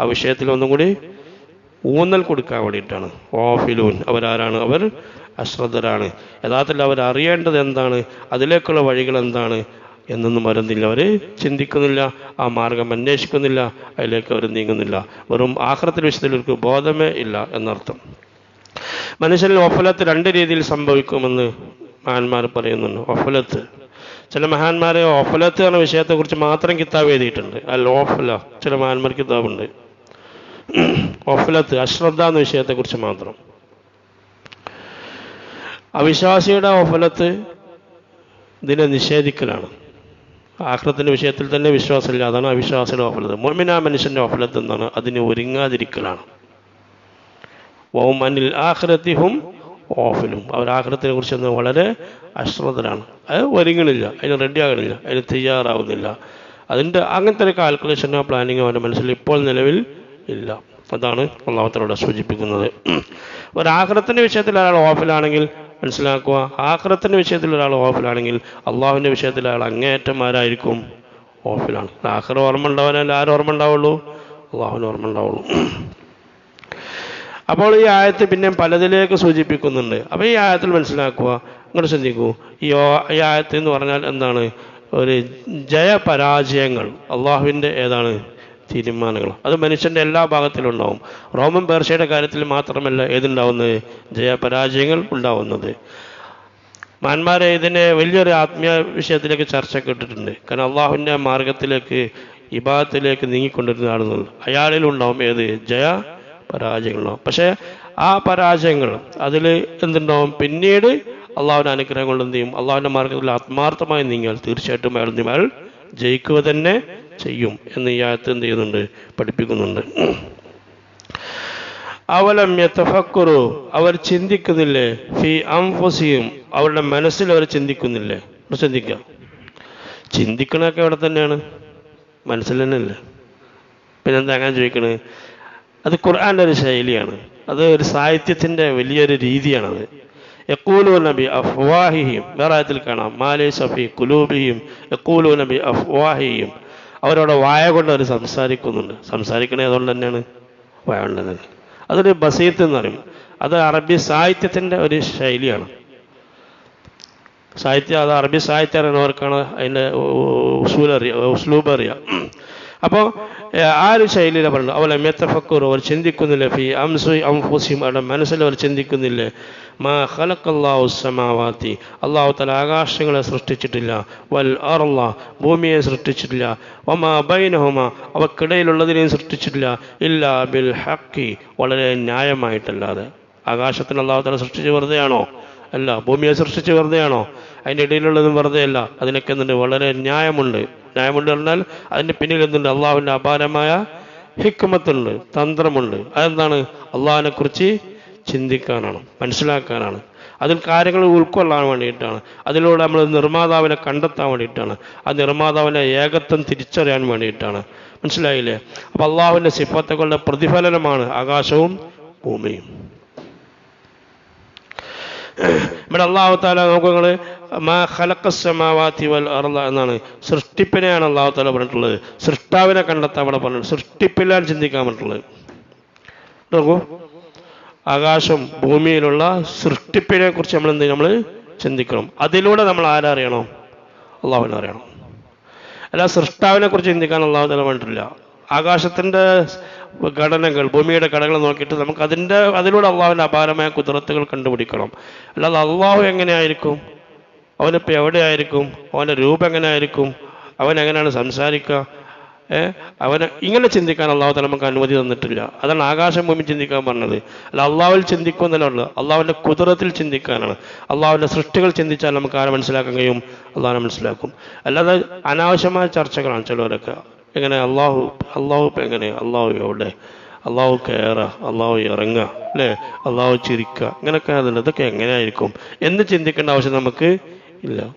ആ വിഷയത്തിൽ ഒന്നും കൂടി ഊന്നൽ കൊടുക്കാൻ വേണ്ടിയിട്ടാണ്. ഓഫിലൂൻ അവരാരാണ്? അവർ അശ്രദ്ധരാണ്. യഥാർത്ഥത്തിൽ അവർ അറിയേണ്ടത് എന്താണ്? അതിലേക്കുള്ള വഴികൾ എന്താണ്? എന്നൊന്നും അറിയുന്നില്ല അവർ ചിന്തിക്കുന്നില്ല. ആ മാർഗം അന്വേഷിക്കുന്നില്ല. അതിലേക്ക് അവർ നീങ്ങുന്നില്ല. വെറും ആഹ്റത്തിൽ വിഷയത്തിൽ അവർക്ക് ബോധമേ ഇല്ല എന്നർത്ഥം. മനുഷ്യനിൽ ഒഫലത്ത് രണ്ട് രീതിയിൽ സംഭവിക്കുമെന്ന് മഹാന്മാർ പറയുന്നുണ്ട്. ഒഫലത്ത് ചില മഹാന്മാരെ ഓഫലത്ത് എന്ന വിഷയത്തെക്കുറിച്ച് മാത്രം കിതാബ് എഴുതിയിട്ടുണ്ട്. അല്ല ഓഫല. ചില മഹാന്മാർ കിതാബുണ്ട്. ഓഫലത്ത് അശ്രദ്ധ എന്ന വിഷയത്തെക്കുറിച്ച് മാത്രം. അവിശ്വാസിയുടെ ഓഫലത്ത് ഇതിനെ നിഷേധിക്കലാണ്. ആഹ്റത്തിന്റെ വിഷയത്തിൽ തന്നെ വിശ്വാസമില്ല. അതാണ് അവിശ്വാസിയുടെ ഓഫലത്ത്. മൊമിന മനുഷ്യന്റെ ഓഫലത്ത് എന്താണ്? അതിന് ഒരുങ്ങാതിരിക്കലാണ്. വൗമനിൽ അനിൽ ആഹ്റത്തിഹും ഓഫലും അവർ ആഗ്രഹത്തിനെ കുറിച്ച് വളരെ അശ്രദ്ധരാണ് അത് ഒരുങ്ങണില്ല അതിന് റെഡി അതിന് തയ്യാറാവുന്നില്ല. അതിന്റെ അങ്ങനത്തെ ഒരു കാൽക്കുലേഷനോ പ്ലാനിങ്ങോ അവന്റെ മനസ്സിൽ ഇപ്പോൾ നിലവിൽ ഇല്ല. അതാണ് ഒന്നാമത്തിലൂടെ സൂചിപ്പിക്കുന്നത്. ഒരാഗ്രഹത്തിന്റെ വിഷയത്തിൽ ഒരാൾ ഓഫിലാണെങ്കിൽ മനസ്സിലാക്കുക. ആഗ്രഹത്തിന്റെ വിഷയത്തിൽ ഒരാൾ ഓഫിലാണെങ്കിൽ അള്ളാഹുവിന്റെ വിഷയത്തിൽ അയാൾ അങ്ങേയറ്റന്മാരായിരിക്കും ഓഫിലാണ്. ആഹ്റ ഓർമ്മ ഉണ്ടാവാനല്ല ആരും ഓർമ്മ ഉണ്ടാവുള്ളൂ. അള്ളാഹുവിന് ഓർമ്മ ഉണ്ടാവുള്ളൂ. അപ്പോൾ ഈ ആയത്ത് പിന്നെ പലതിലേക്ക് സൂചിപ്പിക്കുന്നുണ്ട്. അപ്പോൾ ഈ ആയത്തിൽ മനസ്സിലാക്കുക ഇങ്ങോട്ട് ശ്രദ്ധിക്കൂ. ഈ ഈ ആയത്ത് എന്ന് പറഞ്ഞാൽ എന്താണ്? ഒരു ജയപരാജയങ്ങൾ. അള്ളാഹുവിന്റെ ഏതാണ്? തീരുമാനങ്ങൾ. അത് മനുഷ്യന്റെ എല്ലാ ഭാഗത്തിലും ഉണ്ടാവും. റോമൻ പേർഷ്യയുടെ കാര്യത്തിൽ മാത്രമല്ല ഏതുണ്ടാവുന്നത്? ജയപരാജയങ്ങൾ ഉണ്ടാവുന്നത്. മാന്മാരെ ഇതിനെ വലിയൊരു ആത്മീയ വിഷയത്തിലേക്ക് ചർച്ച കേട്ടിട്ടുണ്ട് കാരണം അള്ളാഹുവിന്റെ മാർഗത്തിലേക്ക് ഇബാദത്തിലേക്ക് നീങ്ങിക്കൊണ്ടിരുന്ന ആളുകൾ അയാളിലുണ്ടാവും ഏത്? ജയ പരാജയങ്ങളുണ്ടാവും പക്ഷേ ആ പരാജയങ്ങൾ അതിൽ എന്തുണ്ടാവും? പിന്നീട് അള്ളാഹുവിന്റെ അനുഗ്രഹം കൊണ്ട് എന്ത് ചെയ്യും? അള്ളാഹുവിന്റെ മാർഗത്തിൽ ആത്മാർത്ഥമായി നീങ്ങിയാൽ തീർച്ചയായിട്ടും അയാൾ നീ അയാൾ ജയിക്കുക തന്നെ ചെയ്യും എന്ന് ഈ ആയത്ത് എന്ത് ചെയ്യുന്നുണ്ട്? പഠിപ്പിക്കുന്നുണ്ട്. അവലം യത്തഫക്കുറു അവർ ചിന്തിക്കുന്നില്ലേ? ഫി അംഫുസിയും അവരുടെ മനസ്സിൽ അവർ ചിന്തിക്കുന്നില്ലേ? ചിന്തിക്കുക ചിന്തിക്കണൊക്കെ അവിടെ തന്നെയാണ്. മനസ്സിൽ തന്നെയല്ലേ? പിന്നെന്താ അങ്ങനെ ചോദിക്കണത് അത് ഖുർആന്റെ ഒരു ശൈലിയാണ്. അത് ഒരു സാഹിത്യത്തിന്റെ വലിയൊരു രീതിയാണത്. യക്കൂലു നബി അഫ്വാഹിയും വേറെ ആയത്തിൽ കാണാം. മാലേ സഫി കുലൂബിയും യക്കൂലു നബി അഫ്വാഹിയും അവരവിടെ വായ കൊണ്ട് അവർ സംസാരിക്കുന്നുണ്ട്. സംസാരിക്കണേ അതുകൊണ്ട് തന്നെയാണ്? വായ കൊണ്ട് തന്നെ. അതൊരു ബസീത്ത് എന്ന് പറയും. അത് അറബി സാഹിത്യത്തിന്റെ ഒരു ശൈലിയാണ്. സാഹിത്യം അത് അറബി സാഹിത്യം അറിയുന്നവർക്കാണ് അതിന്റെ ഉസൂലറിയ ഉസ്ലൂബ് അറിയാം. അപ്പോൾ ആ ഒരു ശൈലിയിൽ പറഞ്ഞു അവളെ മെത്തഫക്കൂർ അവർ ചിന്തിക്കുന്നില്ല ഫി അംസു അംഫുസിം അവരുടെ മനസ്സിൽ അവർ ചിന്തിക്കുന്നില്ല. മാ ഹലക്കല്ലാഹു സമാവാത്തി അള്ളാഹു തല ആകാശങ്ങളെ സൃഷ്ടിച്ചിട്ടില്ല. വൽ അർള ഭൂമിയെ സൃഷ്ടിച്ചിട്ടില്ല. ഒമാ ബൈനഹുമ അവക്കിടയിലുള്ളതിനെയും സൃഷ്ടിച്ചിട്ടില്ല. ഇല്ലാ ബിൽ ഹക്കി വളരെ ന്യായമായിട്ടല്ലാതെ. ആകാശത്തിന് അള്ളാഹു തല സൃഷ്ടിച്ച് വെറുതെയാണോ? അല്ല ഭൂമിയെ സൃഷ്ടിച്ച് വെറുതെയാണോ? അതിന്റെ ഇടയിലുള്ളതും വെറുതെയല്ല. അതിനൊക്കെ എന്നിട്ട് വളരെ ന്യായമുണ്ട്. ന്യായമുണ്ട് പറഞ്ഞാൽ അതിന്റെ പിന്നിൽ എന്തുണ്ട്? അള്ളാഹുവിന്റെ അപാരമായ ഹിക്മത്തുണ്ട് തന്ത്രമുണ്ട്. അതെന്താണ്? അള്ളാഹിനെ കുറിച്ച് ചിന്തിക്കാനാണ് മനസ്സിലാക്കാനാണ്. അതിൽ കാര്യങ്ങൾ ഉൾക്കൊള്ളാൻ വേണ്ടിയിട്ടാണ്. അതിലൂടെ നമ്മൾ നിർമ്മാതാവിനെ കണ്ടെത്താൻ വേണ്ടിയിട്ടാണ്. ആ നിർമ്മാതാവിന്റെ ഏകത്വം തിരിച്ചറിയാൻ വേണ്ടിയിട്ടാണ്. മനസ്സിലായില്ലേ? അപ്പം അള്ളാഹുവിന്റെ സിഫത്തുകളുടെ പ്രതിഫലനമാണ് ആകാശവും ഭൂമിയും. ഇവിടെ അള്ളാഹു താല നോക്കുക മാ ഖലക്കസമാവാത്തി വൽ അർള എന്നാണ്. സൃഷ്ടിപ്പിനെയാണ് അള്ളാഹു താല പറഞ്ഞിട്ടുള്ളത്. സൃഷ്ടാവിനെ കണ്ടെത്താൻ അവിടെ പറഞ്ഞത് സൃഷ്ടിപ്പിലാണ് ചിന്തിക്കാൻ പറഞ്ഞിട്ടുള്ളത്. നോക്കൂ. ആകാശം ഭൂമിയിലുള്ള സൃഷ്ടിപ്പിനെ കുറിച്ച് നമ്മൾ എന്ത് നമ്മൾ ചിന്തിക്കണം. അതിലൂടെ നമ്മൾ ആരറിയണം അള്ളാഹുവിനെ അറിയണം. അല്ല സൃഷ്ടാവിനെ കുറിച്ച് ചിന്തിക്കാൻ അള്ളാഹു താല പറഞ്ഞിട്ടില്ല. ആകാശത്തിന്റെ ഘടനകൾ ഭൂമിയുടെ ഘടനകൾ നോക്കിയിട്ട് നമുക്ക് അതിന്റെ അതിലൂടെ അള്ളാഹുവിന്റെ അപാരമായ കുതിരത്തുകൾ കണ്ടുപിടിക്കണം. അല്ലാതെ അള്ളാഹു എങ്ങനെയായിരിക്കും? അവനിപ്പോൾ എവിടെയായിരിക്കും? അവന്റെ രൂപം എങ്ങനെ ആയിരിക്കും അവൻ എങ്ങനെയാണ് സംസാരിക്കുക? ഏ? അവനെ ഇങ്ങനെ ചിന്തിക്കാൻ അള്ളാഹു തല നമുക്ക് അനുമതി തന്നിട്ടില്ല. അതാണ് ആകാശം ഭൂമി ചിന്തിക്കാൻ പറഞ്ഞത്. അല്ല അള്ളാഹുവിൽ ചിന്തിക്കുമെന്നല്ല ഉള്ളത് അള്ളാഹുവിന്റെ കുതിരത്തിൽ ചിന്തിക്കാനാണ്. അള്ളാഹുവിന്റെ സൃഷ്ടികൾ ചിന്തിച്ചാൽ നമുക്ക് ആരെ മനസ്സിലാക്കാൻ കഴിയും? അള്ളാഹിനെ മനസ്സിലാക്കും. അല്ലാതെ അനാവശ്യമായ ചർച്ചകളാണ് ചിലവരൊക്കെ. എങ്ങനെ? അള്ളാഹു അള്ളാഹു എങ്ങനെ? അള്ളാഹു എവിടെ? അള്ളാഹു കയറുക അള്ളാഹു ഇറങ്ങുക അല്ലേ? അള്ളാഹു ചിരിക്കുക ഇങ്ങനെയൊക്കെ അതിന്റെ ഇതൊക്കെ എങ്ങനെയായിരിക്കും? എന്ന് ചിന്തിക്കേണ്ട ആവശ്യം നമുക്ക് ഇല്ല.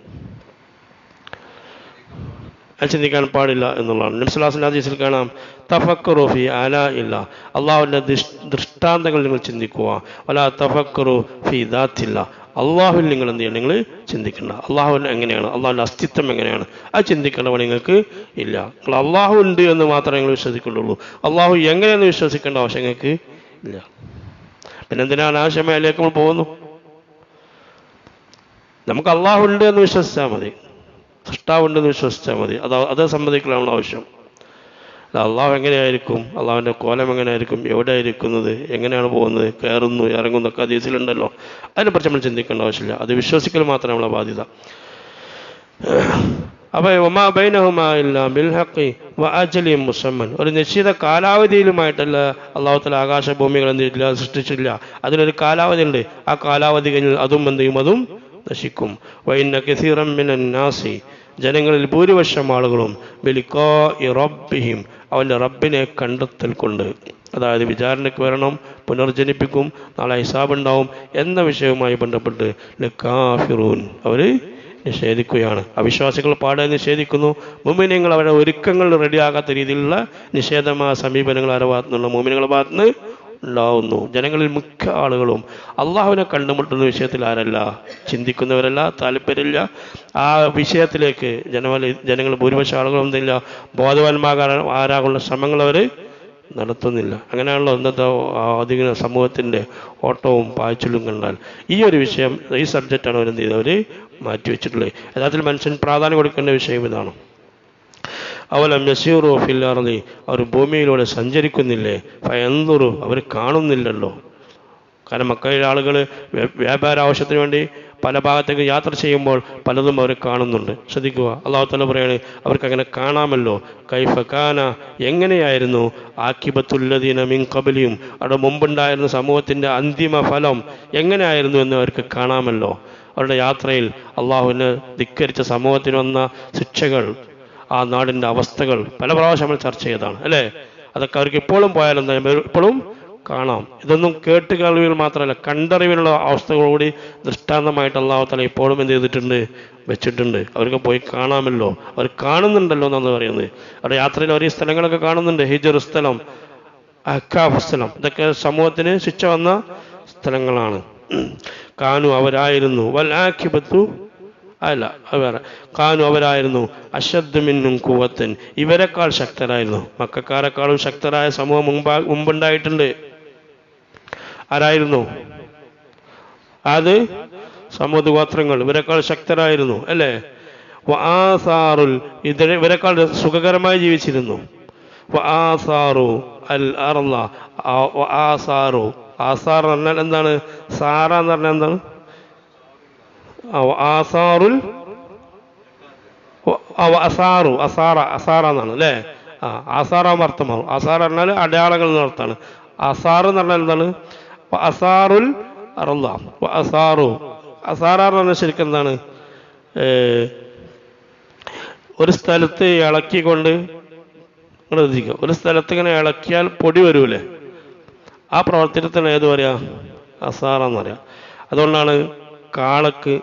അത് ചിന്തിക്കാൻ പാടില്ല എന്നുള്ളതാണ്. നബ്സുല്ലാസിന്റെ ഹദീസിൽ കാണാം തഫക്കറു അല ഇല്ല അള്ളാഹുവിന്റെ ദൃഷ്ടാന്തങ്ങൾ നിങ്ങൾ ചിന്തിക്കുക. അല്ല തഫക്കറു ഫി ദാത്തില്ല. അള്ളാഹുവിൽ നിങ്ങൾ എന്ത് ചെയ്യണം? നിങ്ങൾ ചിന്തിക്കേണ്ട. അള്ളാഹുവിന് എങ്ങനെയാണ്? അള്ളാഹുവിന്റെ അസ്തിത്വം എങ്ങനെയാണ്? അത് ചിന്തിക്കേണ്ട പണി നിങ്ങൾക്ക് ഇല്ല. നിങ്ങൾ അള്ളാഹു ഉണ്ട് എന്ന് മാത്രമേ നിങ്ങൾ വിശ്വസിക്കുള്ളൂ അള്ളാഹു എങ്ങനെയെന്ന് വിശ്വസിക്കേണ്ട ആവശ്യം നിങ്ങൾക്ക് ഇല്ല. പിന്നെന്തിനാണ് എന്തിനാണ് ആവശ്യമയിലേക്ക് നമ്മൾ പോകുന്നു? നമുക്ക് അള്ളാഹുണ്ട് എന്ന് വിശ്വസിച്ചാൽ മതി. സൃഷ്ടാവുണ്ട് എന്ന് വിശ്വസിച്ചാൽ മതി. അത് അത് സമ്മതിക്കലാണ് ആവശ്യം. അള്ളാഹ് എങ്ങനെയായിരിക്കും? അള്ളാഹുവിന്റെ കോലം എങ്ങനെയായിരിക്കും? എവിടെ ഇരിക്കുന്നത്? എങ്ങനെയാണ് പോകുന്നത്? കയറുന്നു ഇറങ്ങുന്നു ഒക്കെ അതീസിലുണ്ടല്ലോ അതിനെക്കുറിച്ച് നമ്മൾ ചിന്തിക്കേണ്ട ആവശ്യമില്ല. അത് വിശ്വസിക്കൽ മാത്രമേ നമ്മളെ ബാധ്യത. അപ്പോൾ ഒമാ ബൈനഹുമായില്ല ബിൽഹക്കി വഅജലിയും മുസമ്മൻ. ഒരു നിശ്ചിത കാലാവധിയിലുമായിട്ടല്ല അള്ളാഹു തല ആകാശഭൂമികൾ എന്ത് ചെയ്തില്ല സൃഷ്ടിച്ചില്ല അതിനൊരു കാലാവധി ഉണ്ട്. ആ കാലാവധി കഴിഞ്ഞാൽ അതും എന്ത് ചെയ്യും? അതും നശിക്കും. വൈന്ന കസീറം മിനന്നാസി. ജനങ്ങളിൽ ഭൂരിപക്ഷം ആളുകളും ബിലിക്കോ റബ്ബിഹിം അവന്റെ റബ്ബിനെ കണ്ടെത്തൽ കൊണ്ട് അതായത് വിചാരണയ്ക്ക് വരണം പുനർജനിപ്പിക്കും നാളെ ഹിസാബുണ്ടാവും എന്ന വിഷയവുമായി ബന്ധപ്പെട്ട് ലക്കാഫിറൂൻ അവർ നിഷേധിക്കുകയാണ്. അവിശ്വാസികൾ പാടെ നിഷേധിക്കുന്നു. മുമിനങ്ങൾ അവരുടെ ഒരുക്കങ്ങൾ റെഡിയാകാത്ത രീതിയിലുള്ള നിഷേധമായ സമീപനങ്ങൾ ആരുടെ ഭാഗത്തുനിന്നുള്ള മുമിനികളുടെ ഭാഗത്തുനിന്ന് ഉണ്ടാവുന്നു. ജനങ്ങളിൽ മിക്ക ആളുകളും അള്ളാഹുവിനെ കണ്ടുമുട്ടുന്ന വിഷയത്തിൽ ആരല്ല? ചിന്തിക്കുന്നവരല്ല താല്പര്യമില്ല. ആ വിഷയത്തിലേക്ക് ജനവല ജനങ്ങൾ ഭൂരിപക്ഷം ആളുകളും എന്തില്ല? ബോധവാന്മാകാൻ ആരാകുള്ള ശ്രമങ്ങൾ അവർ നടത്തുന്നില്ല. അങ്ങനെയാണല്ലോ ഇന്നത്തെ ആധുനിക സമൂഹത്തിന്റെ ഓട്ടവും പായച്ചിലും കണ്ടാൽ. ഈ ഒരു വിഷയം ഈ സബ്ജക്റ്റാണ് അവരെന്ത് ചെയ്തവർ മാറ്റിവെച്ചിട്ടുള്ളത്. യഥാർത്ഥത്തിൽ മനുഷ്യൻ പ്രാധാന്യം കൊടുക്കേണ്ട വിഷയം ഇതാണ്. അവലം യസീറോ ഫില്ലാർന്നി അവർ ഭൂമിയിലൂടെ സഞ്ചരിക്കുന്നില്ലേ? ഭയന്തുറു അവർ കാണുന്നില്ലല്ലോ. കാരണം മക്കളിലെ ആളുകൾ വ്യാപാര ആവശ്യത്തിന് വേണ്ടി പല ഭാഗത്തേക്ക് യാത്ര ചെയ്യുമ്പോൾ പലതും അവർ കാണുന്നുണ്ട്. ശ്രദ്ധിക്കുക. അള്ളാഹു തല പറയാണ് അവർക്ക് അങ്ങനെ കാണാമല്ലോ കൈഫക്കാന എങ്ങനെയായിരുന്നു? ആക്കിബത്തുല്ലദീന മിൻ കബലിയും അവിടെ മുമ്പുണ്ടായിരുന്ന സമൂഹത്തിന്റെ അന്തിമ ഫലം എങ്ങനെയായിരുന്നു എന്ന് അവർക്ക് കാണാമല്ലോ. അവരുടെ യാത്രയിൽ അള്ളാഹുവിനെ ധിക്കരിച്ച സമൂഹത്തിന് വന്ന ശിക്ഷകൾ ആ നാടിന്റെ അവസ്ഥകൾ പല പ്രാവശ്യം നമ്മൾ ചർച്ച ചെയ്തതാണ് അല്ലേ? അതൊക്കെ അവർക്ക് ഇപ്പോഴും പോയാലും ഇപ്പോഴും കാണാം. ഇതൊന്നും കേട്ട് കേൾവികൾ മാത്രമല്ല കണ്ടറിവിലുള്ള അവസ്ഥകളോടി ദൃഷ്ടാന്തമായിട്ട് അള്ളാഹു തല ഇപ്പോഴും എന്ത് ചെയ്തിട്ടുണ്ട്? വെച്ചിട്ടുണ്ട്. അവർക്ക് പോയി കാണാമല്ലോ. അവർ കാണുന്നുണ്ടല്ലോ എന്നാണ് പറയുന്നത്. അവരുടെ യാത്രയിൽ ഒരേ സ്ഥലങ്ങളൊക്കെ കാണുന്നുണ്ട്. ഹിജർ സ്ഥലം അക്കാഫ് സ്ഥലം. ഇതൊക്കെ സമൂഹത്തിന് ശിക്ഷ വന്ന സ്ഥലങ്ങളാണ്. കാനു അവരായിരുന്നു. വൽ അല്ല വേറെ. കാനു അവരായിരുന്നു അശ്രദ്ധമിന്നും കൂവത്തൻ ഇവരെക്കാൾ ശക്തരായിരുന്നു. മക്കാരെക്കാളും ശക്തരായ സമൂഹം മുമ്പാ മുമ്പുണ്ടായിട്ടുണ്ട്. ആരായിരുന്നു? അത് സമൂഹ ഗോത്രങ്ങൾ. ഇവരെക്കാൾ ശക്തരായിരുന്നു അല്ലേ? ആസാറുൽ ഇത് ഇവരെക്കാൾ സുഖകരമായി ജീവിച്ചിരുന്നു. ആസാറു അൽ അറല്ല ആസാറു. ആസാർ എന്ന് എന്താണ്? സാറ എന്ന് പറഞ്ഞാൽ എന്താണ്? ആസാറുൽ അസാറു അസാറ അസാറ എന്നാണ് അല്ലേ? ആ ആസാറാകുമ്പോൾ അർത്ഥമാവും. അസാർ പറഞ്ഞാൽ അടയാളങ്ങൾ എന്നർത്ഥമാണ് അസാർ എന്ന് പറഞ്ഞാൽ എന്താണ്? അസാറുൽ അറല്ല അസാറു. അസാറ എന്ന് പറഞ്ഞാൽ ശരിക്കും എന്താണ്? ഒരു സ്ഥലത്ത് ഇളക്കിക്കൊണ്ട് ശ്രദ്ധിക്കുക. ഒരു സ്ഥലത്ത് ഇങ്ങനെ ഇളക്കിയാൽ പൊടി വരൂലേ? ആ പ്രവർത്തനത്തിന് ഏത് പറയാ? അസാറെന്ന് പറയാം. അതുകൊണ്ടാണ് കാളക്ക്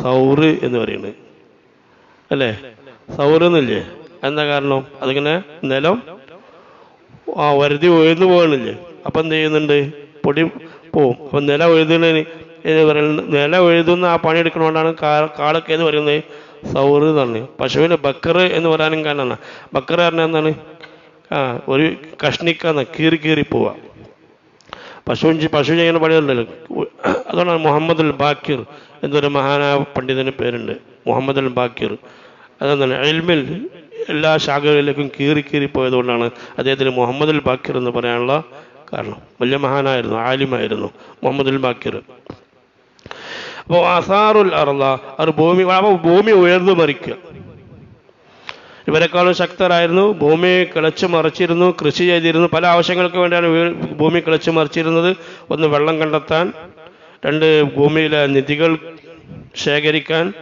സൗറ് എന്ന് പറയുന്നത്. അല്ലേ? സൗറ് എന്നില്ലേ? എന്താ കാരണം? അതിങ്ങനെ നിലം ആ വരുതി ഉയർന്നു പോകണില്ലേ? അപ്പം എന്ത് ചെയ്യുന്നുണ്ട്? പൊടി പോവും. അപ്പം നില ഉഴുതുന്നതിന് പറയുന്നത് നില ഉഴുതുന്ന ആ പണി എടുക്കണോണ്ടാണ് കാളൊക്കെ എന്ന് പറയുന്നത് സൗറ് എന്നാണ് പശുവിന് ബക്കർ എന്ന് പറയാനും കാരണമാണ്. ബക്കർ പറഞ്ഞാൽ എന്താണ്? ആ ഒരു കഷ്ണിക്കാന്ന് കീറി കീറി പോവുക പശു പശു ചെയ്യുന്ന പണിയുണ്ടല്ലോ അതുകൊണ്ടാണ് മുഹമ്മദ് അൽ ബാക്കിർ എന്നൊരു മഹാനായ പണ്ഡിതന് പേരുണ്ട്. മുഹമ്മദ് അൽ ബാക്കിർ അതെന്താണ് എൽമിൽ എല്ലാ ശാഖകളിലേക്കും കീറി കീറി പോയതുകൊണ്ടാണ് അദ്ദേഹത്തിന് മുഹമ്മദ് അൽ ബാക്കിർ എന്ന് പറയാനുള്ള കാരണം. വലിയ മഹാനായിരുന്നു ആലിമായിരുന്നു മുഹമ്മദ് അൽ ബാക്കിർ അപ്പോൾ അസാറുൽ അറല്ല അവർ ഭൂമി അപ്പോൾ ഭൂമി ഉയർന്നു മറിക്കുക. ഇവരെക്കാളും ശക്തരായിരുന്നു. ഭൂമി കിളച്ചു മറിച്ചിരുന്നു കൃഷി ചെയ്തിരുന്നു. പല ആവശ്യങ്ങൾക്ക് വേണ്ടിയാണ് ഭൂമി കിളച്ചു മറിച്ചിരുന്നത്. ഒന്ന് വെള്ളം കണ്ടെത്താൻ രണ്ട് ഭൂമിയിലെ നിധികൾ ശേഖരിക്കാൻ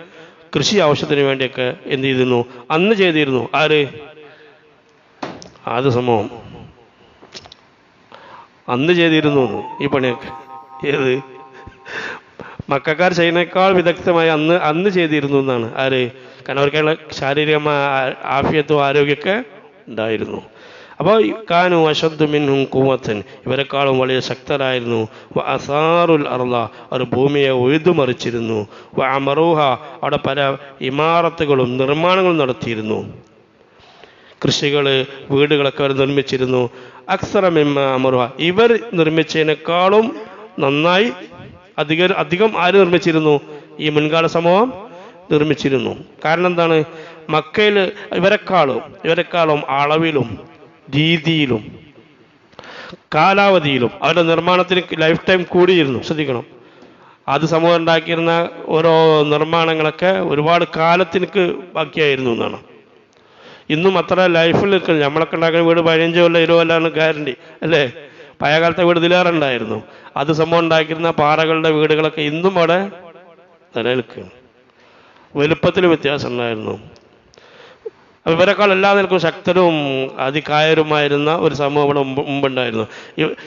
കൃഷി ആവശ്യത്തിന് വേണ്ടിയൊക്കെ എന്ത് ചെയ്തിരുന്നു? അന്ന് ചെയ്തിരുന്നു. ആര്? ആദ്യ സമൂഹം. അന്ന് ചെയ്തിരുന്നു ഈ പണിയൊക്കെ. ഏത്? മക്കാർ ചെയ്യുന്നേക്കാൾ വിദഗ്ധമായി അന്ന് അന്ന് ചെയ്തിരുന്നു എന്നാണ്. ആര്? കാരണം അവർക്കുള്ള ശാരീരികമായ ആഫ്യത്വം ആരോഗ്യമൊക്കെ ഉണ്ടായിരുന്നു. അപ്പോൾ കാനു അശദ്ദു മിൻഹും കൂവത്തൻ ഇവരെക്കാളും വളരെ ശക്തരായിരുന്നു. അസാറുൽ അർള അവർ ഭൂമിയെ ഒഴുതുമറിച്ചിരുന്നു അമറൂഹ അവിടെ പല ഇമാറത്തുകളും നിർമ്മാണങ്ങളും നടത്തിയിരുന്നു. കൃഷികൾ വീടുകളൊക്കെ അവർ നിർമ്മിച്ചിരുന്നു. അക്സറമിമ്മ അമറുഹ ഇവർ നിർമ്മിച്ചതിനേക്കാളും നന്നായി അധികം അധികം ആര് നിർമ്മിച്ചിരുന്നു? ഈ മുൻകാല സമൂഹം നിർമ്മിച്ചിരുന്നു. കാരണം എന്താണ്? മക്കയിൽ ഇവരെക്കാളും ഇവരെക്കാളും അളവിലും രീതിയിലും കാലാവധിയിലും അവരുടെ നിർമ്മാണത്തിന് ലൈഫ് ടൈം കൂടിയിരുന്നു. ശ്രദ്ധിക്കണം. അത് സമൂഹം ഉണ്ടാക്കിയിരുന്ന ഓരോ നിർമ്മാണങ്ങളൊക്കെ ഒരുപാട് കാലത്തിനക്ക് ബാക്കിയായിരുന്നു എന്നാണ്. ഇന്നും അത്ര ലൈഫിൽ നിൽക്കുന്നു നമ്മളൊക്കെ ഉണ്ടാക്കുന്ന വീട് പതിനഞ്ച് കൊല്ലം ഇരുപത് ഗ്യാരണ്ടി അല്ലേ? പഴയ കാലത്തെ വീട് ഇതിലേറുണ്ടായിരുന്നു അത് സംഭവം ഉണ്ടാക്കിയിരുന്ന പാറകളുടെ വീടുകളൊക്കെ ഇന്നും അവിടെ നിലനിൽക്കുകയാണ്. വലുപ്പത്തിൽ വ്യത്യാസം ഉണ്ടായിരുന്നു. ഇവരെക്കാൾ എല്ലാ നിലക്കും ശക്തരും അതികായരുമായിരുന്ന ഒരു സമൂഹം ഇവിടെ മുമ്പ് മുമ്പുണ്ടായിരുന്നു.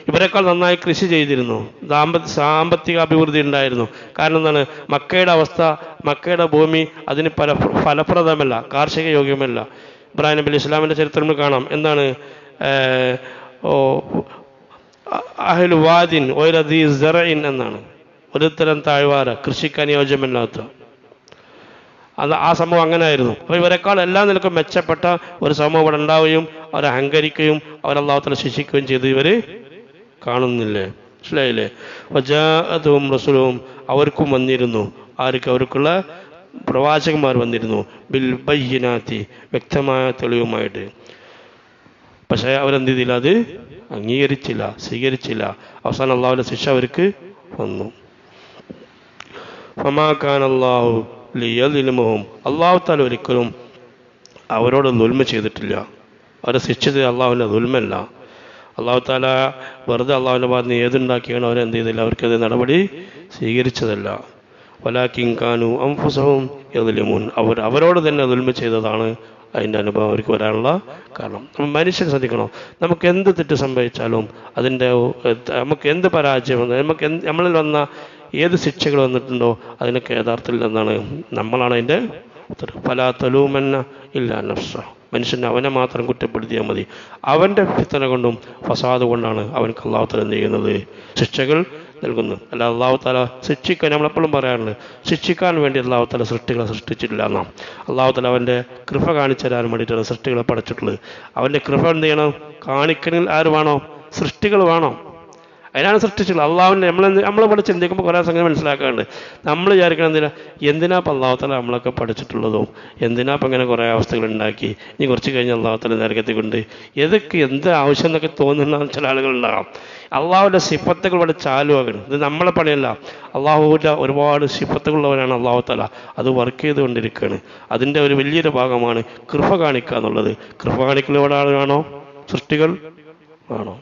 ഇവരെക്കാൾ നന്നായി കൃഷി ചെയ്തിരുന്നു. ദാമ്പത്യ സാമ്പത്തിക അഭിവൃദ്ധി ഉണ്ടായിരുന്നു. കാരണം എന്താണ്? മക്കയുടെ അവസ്ഥ മക്കയുടെ ഭൂമി അതിന് പല ഫലപ്രദമല്ല കാർഷിക യോഗ്യമല്ല. ഇബ്രാഹിം നബി ഇസ്ലാമിന്റെ ചരിത്രം കാണാം. എന്താണ്? അഹ്ലു വാദിൻ ഒരദീ സെറയിൻ എന്നാണ്. ഒരു തരം താഴ്വാര കൃഷിക്ക് അനുയോജ്യമല്ലാത്ത അത് ആ സമൂഹം അങ്ങനെ ആയിരുന്നു അപ്പോൾ ഇവരെക്കാൾ എല്ലാ നിലക്കും മെച്ചപ്പെട്ട ഒരു സമൂഹം ഇവിടെ ഉണ്ടാവുകയും അവരെ അഹങ്കരിക്കുകയും അവരല്ലാത്തല ശിക്ഷിക്കുകയും ചെയ്ത് ഇവർ കാണുന്നില്ലേ? മനസ്സിലായില്ലേ? വജാഅതും റസൂലും അവർക്കും വന്നിരുന്നു. ആർക്ക് അവർക്കുള്ള പ്രവാചകന്മാർ വന്നിരുന്നു. ബിൽ ബയ്യനാത്തി വ്യക്തമായ തെളിവുമായിട്ട്. പക്ഷേ അവരെന്ത് ചെയ്തില്ല? അത് അംഗീകരിച്ചില്ല സ്വീകരിച്ചില്ല. അവസാനം അള്ളാഹുവിന്റെ ശിക്ഷ അവർക്ക് വന്നു. അള്ളാഹു ലിയലിമുഹും. അള്ളാഹു താല ഒരിക്കലും അവരോട് ദുൽമ ചെയ്തിട്ടില്ല. അവരെ ശിക്ഷിച്ചത് അള്ളാഹുവിന്റെ ദുൽമല്ല അള്ളാഹു താല വെറുതെ അള്ളാഹുവിന്റെ ഭാഗത്ത് നിന്ന് ഏതുണ്ടാക്കിയാണ് അവരെന്ത് ചെയ്തില്ല. അവർക്കത് നടപടി സ്വീകരിച്ചതല്ല. വലാക്കിൻ കാനു അംഫുസവും എതിലിമുൻ അവർ അവരോട് തന്നെ ദുൽമ ചെയ്തതാണ് അതിന്റെ അനുഭവം അവർക്ക് വരാനുള്ള കാരണം. മനുഷ്യൻ ശ്രദ്ധിക്കണം? നമുക്ക് എന്ത് തെറ്റ് സംഭവിച്ചാലും അതിന്റെ നമുക്ക് എന്ത് പരാജയം നമുക്ക് എന്ത് നമ്മളിൽ വന്ന ഏത് ശിക്ഷകൾ വന്നിട്ടുണ്ടോ അതിനൊക്കെ യഥാർത്ഥത്തിൽ എന്താണ്? നമ്മളാണ് അതിന്റെ ഉത്തരം. പല തലൂമെന്ന ഇല്ല നഫ്സ. മനുഷ്യന്റെ അവനെ മാത്രം കുറ്റപ്പെടുത്തിയാൽ മതി. അവന്റെ ഫിത്തന കൊണ്ടും ഫസാദ് കൊണ്ടാണ് അവൻ കള്ളാത്തരം ചെയ്യുന്നത്? ശിക്ഷകൾ നൽകുന്നത് അല്ല അള്ളാഹു താല ശിക്ഷിക്കാൻ നമ്മളെപ്പോഴും പറയാറുണ്ട്. ശിക്ഷിക്കാൻ വേണ്ടി അള്ളാഹു താല സൃഷ്ടികളെ സൃഷ്ടിച്ചിട്ടില്ല എന്നാ. അള്ളാഹു താല അവന്റെ കൃപ കാണിച്ചു തരാൻ വേണ്ടിയിട്ടാണ് സൃഷ്ടികളെ പഠിച്ചിട്ടുള്ളത്. അവന്റെ കൃപ എന്ത് ചെയ്യണം? കാണിക്കണമെങ്കിൽ ആര് വേണോ? സൃഷ്ടികൾ വേണം? അതിനാണ് സൃഷ്ടിച്ചുള്ളത് അള്ളാഹുവിന്റെ നമ്മൾ നമ്മളെ ഇവിടെ ചിന്തിക്കുമ്പോൾ കുറേ സംഗതി മനസ്സിലാക്കാറുണ്ട് നമ്മൾ വിചാരിക്കണം എന്തിനാ? എന്തിനാ ഇപ്പം അള്ളാഹുത്തല നമ്മളൊക്കെ പഠിച്ചിട്ടുള്ളതും? എന്തിനാ ഇപ്പം ഇങ്ങനെ കുറേ അവസ്ഥകൾ ഉണ്ടാക്കി? ഇനി കുറച്ച് കഴിഞ്ഞ് അള്ളാഹുത്തല നരകത്തിൽ കൊണ്ട് ഏതൊക്കെ എന്ത് ആവശ്യം എന്നൊക്കെ തോന്നുന്ന ചില ആളുകളുണ്ടാകാം അള്ളാഹുവിന്റെ സിഫത്തുകൾ ഇവിടെ ചാലുവാകണം. ഇത് നമ്മളെ പണിയല്ല. അള്ളാഹുവിന്റെ ഒരുപാട് സിഫത്തുകളുള്ളവരാണ് അള്ളാഹുത്തല അത് വർക്ക് ചെയ്തുകൊണ്ടിരിക്കുകയാണ്. അതിന്റെ ഒരു വലിയൊരു ഭാഗമാണ് കൃപ കാണിക്കുക എന്നുള്ളത്. കൃപ കാണിക്കൽ ഇവിടെ ആളാണോ സൃഷ്ടികൾ ആണോ?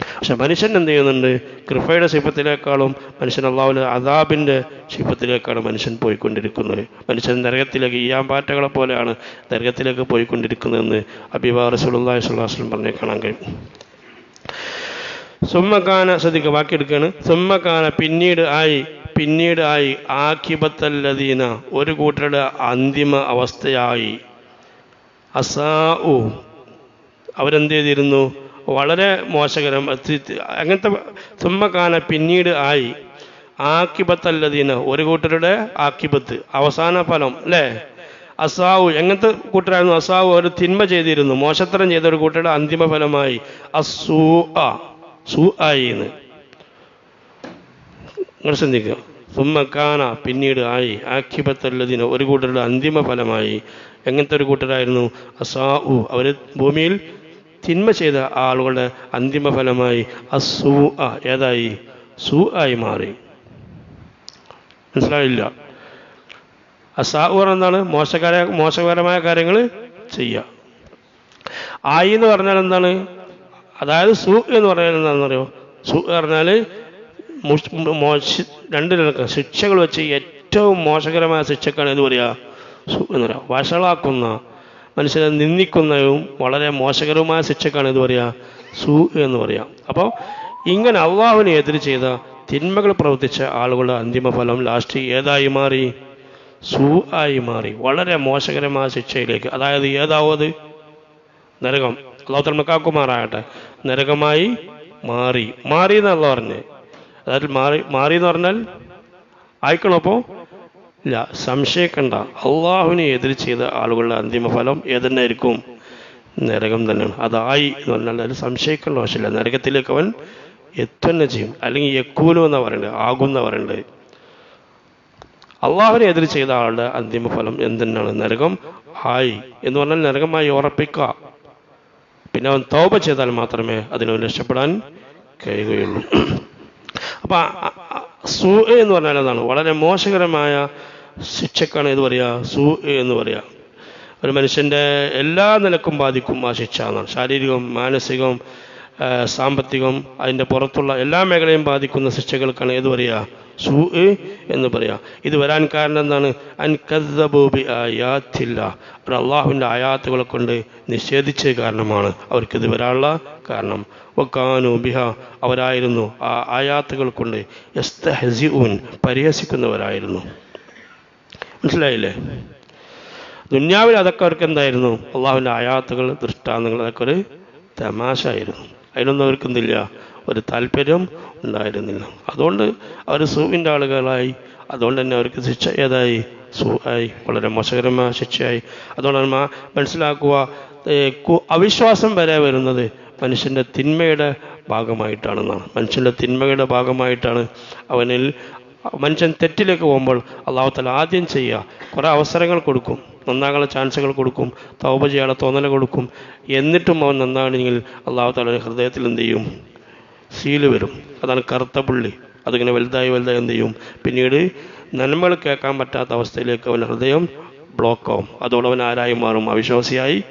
പക്ഷെ മനുഷ്യൻ എന്ത് ചെയ്യുന്നുണ്ട്? കൃപയുടെ ശിപ്പത്തിലേക്കാളും മനുഷ്യൻ അള്ളാഹുല അതാബിന്റെ ശിപ്പത്തിലേക്കാണ് മനുഷ്യൻ പോയിക്കൊണ്ടിരിക്കുന്നത്. മനുഷ്യൻ നരകത്തിലേക്ക് ഈയാൻ പാറ്റകളെ പോലെയാണ് നരകത്തിലേക്ക് പോയിക്കൊണ്ടിരിക്കുന്നതെന്ന് അബിബാ റസൂലുള്ളാഹി സുല്ലാസ്ലം പറഞ്ഞേ കാണാൻ കഴിയും. സുമ്മക്കാന ശ്രദ്ധിക്കുക ബാക്കിയെടുക്കുകയാണ് സുമ്മക്കാന പിന്നീട് ആയി പിന്നീട് ആയി ആക്കിബത്തല്ലദീന ഒരു കൂട്ടരുടെ അന്തിമ അവസ്ഥയായി. അസാ അവരെന്ത് ചെയ്തിരുന്നു? വളരെ മോശകരം. അങ്ങനത്തെ തുമ്മക്കാന പിന്നീട് ആയി. ആക്കിബത്തല്ലതീന ഒരു കൂട്ടരുടെ ആക്കിബത്ത്. അവസാന ഫലം അല്ലേ? അസാവു എങ്ങനത്തെ കൂട്ടരായിരുന്നു? അസാവു അവർ തിന്മ ചെയ്തിരുന്നു. മോശത്തരം ചെയ്ത ഒരു കൂട്ടരുടെ അന്തിമ ഫലമായി. അസൂ ആ സൂ ആയി എന്ന്. നിങ്ങൾ ശ്രദ്ധിക്കുക. സുമ്മക്കാന പിന്നീട് ആയി. ആക്കിബത്തല്ലതിന് ഒരു കൂട്ടരുടെ അന്തിമ ഫലമായി. എങ്ങനത്തെ ഒരു കൂട്ടരായിരുന്നു? അസാ ഉ അവർ ഭൂമിയിൽ തിന്മ ചെയ്ത ആളുകളുടെ അന്തിമഫലമായി അസൂ ഏതായി? സൂ ആയി മാറി. മനസ്സിലായില്ല. അസാ എന്താണ്? മോശകര മോശകരമായ കാര്യങ്ങൾ ചെയ്യുക. ആയി എന്ന് പറഞ്ഞാൽ എന്താണ്? അതായത് സു എന്ന് പറഞ്ഞാൽ എന്താണെന്ന് അറിയോ? സു പറഞ്ഞാൽ മോശ രണ്ട് നിലയ്ക്ക് ശിക്ഷകൾ വെച്ച് ഏറ്റവും മോശകരമായ ശിക്ഷക്കാണ് എന്ന് പറയുക സു എന്ന് പറയുക വഷളാക്കുന്ന മനുഷ്യനെ നിന്ദിക്കുന്നതും വളരെ മോശകരവുമായ ശിക്ഷക്കാണ് ഇത് പറയുക സു എന്ന് പറയാം. അപ്പോൾ ഇങ്ങനെ അള്ളാഹുവിനെ എതിര് ചെയ്ത തിന്മകൾ പ്രവർത്തിച്ച ആളുകളുടെ അന്തിമ ഫലം ലാസ്റ്റ് ഏതായി മാറി? സൂ ആയി മാറി. വളരെ മോശകരമായ ശിക്ഷയിലേക്ക്. അതായത് ഏതാവത്? നരകം. അള്ളാഹു തൽമക്കാക്കുമാറാകട്ടെ നരകമായി മാറി. മാറി എന്നല്ല പറഞ്ഞ്? അതായത് മാറി മാറി എന്ന് പറഞ്ഞാൽ ആയിക്കണോ അപ്പോൾ ഇല്ല സംശയിക്കണ്ട അള്ളാഹുവിനെ എതിര് ചെയ്ത ആളുകളുടെ അന്തിമ ഫലം ഏതെന്നായിരിക്കും? നരകം തന്നെയാണ്. അതായി എന്ന് പറഞ്ഞാൽ അതിൽ സംശയിക്കേണ്ട ആവശ്യമില്ല. നരകത്തിലേക്ക് അവൻ എത്തന്നെ ചെയ്യും. അല്ലെങ്കിൽ യക്കൂലു എന്നാ പറയണ്ടത് എന്നാ പറയണ്ടത് അള്ളാഹുവിനെ എതിര് ചെയ്ത ആളുടെ അന്തിമ ഫലം എന്തെന്നാണ്? നരകം ആയി. എന്ന് പറഞ്ഞാൽ നരകമായി ഉറപ്പിക്കുക. പിന്നെ അവൻ തോപ ചെയ്താൽ മാത്രമേ അതിനവൻ രക്ഷപ്പെടാൻ കഴിയുകയുള്ളൂ. അപ്പൊ സൂ എന്ന് പറഞ്ഞാൽ എന്താണ് വളരെ മോശകരമായ ശിക്ഷക്കാണ് ഏത് പറയുക സു എന്ന് പറയുക ഒരു മനുഷ്യന്റെ എല്ലാ നിലക്കും ബാധിക്കും ആ ശിക്ഷ എന്നാണ്. ശാരീരികവും മാനസികവും സാമ്പത്തികവും അതിന്റെ പുറത്തുള്ള എല്ലാ മേഖലയും ബാധിക്കുന്ന ശിക്ഷകൾക്കാണ് ഏത് പറയുക സു എന്ന് പറയാ. ഇത് വരാൻ കാരണം എന്താണ്? അൻകദ്ദബൂബി ആയാത്തില്ല അവർ അള്ളാഹുവിന്റെ ആയാത്തുകളെ കൊണ്ട് നിഷേധിച്ച കാരണമാണ്. അവർക്കിത് വരാനുള്ള കാരണം. വക്കാനു ബിഹ. അവരായിരുന്നു ആ ആയാത്തുകൾ കൊണ്ട് യസ്തഹസിഊൻ പരിഹസിക്കുന്നവരായിരുന്നു. മനസ്സിലായില്ലേ? ദുന്യാവിൽ അതൊക്കെ അവർക്ക് എന്തായിരുന്നു? അള്ളാഹുവിന്റെ ആയാത്തുകൾ ദൃഷ്ടാന്തങ്ങൾ അതൊക്കെ ഒരു തമാശ ആയിരുന്നു അതിനൊന്നും അവർക്ക് എന്തില്ല? ഒരു താല്പര്യം ഉണ്ടായിരുന്നില്ല. അതുകൊണ്ട് അവർ സൂവിന്റെ ആളുകളായി. അതുകൊണ്ട് തന്നെ അവർക്ക് ശിക്ഷ ഏതായി? സൂ ആയി. വളരെ മോശകരമായ ശിക്ഷയായി. അതുകൊണ്ട് മനസ്സിലാക്കുക അവിശ്വാസം വരെ വരുന്നത് മനുഷ്യന്റെ തിന്മയുടെ ഭാഗമായിട്ടാണെന്നാണ്. മനുഷ്യന്റെ തിന്മയുടെ ഭാഗമായിട്ടാണ്. അവനിൽ മനുഷ്യൻ തെറ്റിലേക്ക് പോകുമ്പോൾ അള്ളാഹുത്തല ആദ്യം ചെയ്യുക. കുറേ അവസരങ്ങൾ കൊടുക്കും. നന്നാകാനുള്ള ചാൻസുകൾ കൊടുക്കും. തൗപ ചെയ്യാനുള്ള തോന്നൽ കൊടുക്കും. എന്നിട്ടും അവൻ നന്നാണെങ്കിൽ അള്ളാഹുത്തല ഹൃദയത്തിൽ എന്ത് ചെയ്യും? സീൽ വരും. അതാണ് കറുത്ത പുള്ളി. അതിങ്ങനെ വലുതായി വലുതായി എന്ത് ചെയ്യും? പിന്നീട് നന്മകൾ കേൾക്കാൻ പറ്റാത്ത അവസ്ഥയിലേക്ക് അവൻ ഹൃദയം ബ്ലോക്കാവും അതോടെ അവൻ ആരായി മാറും? അവിശ്വാസിയായി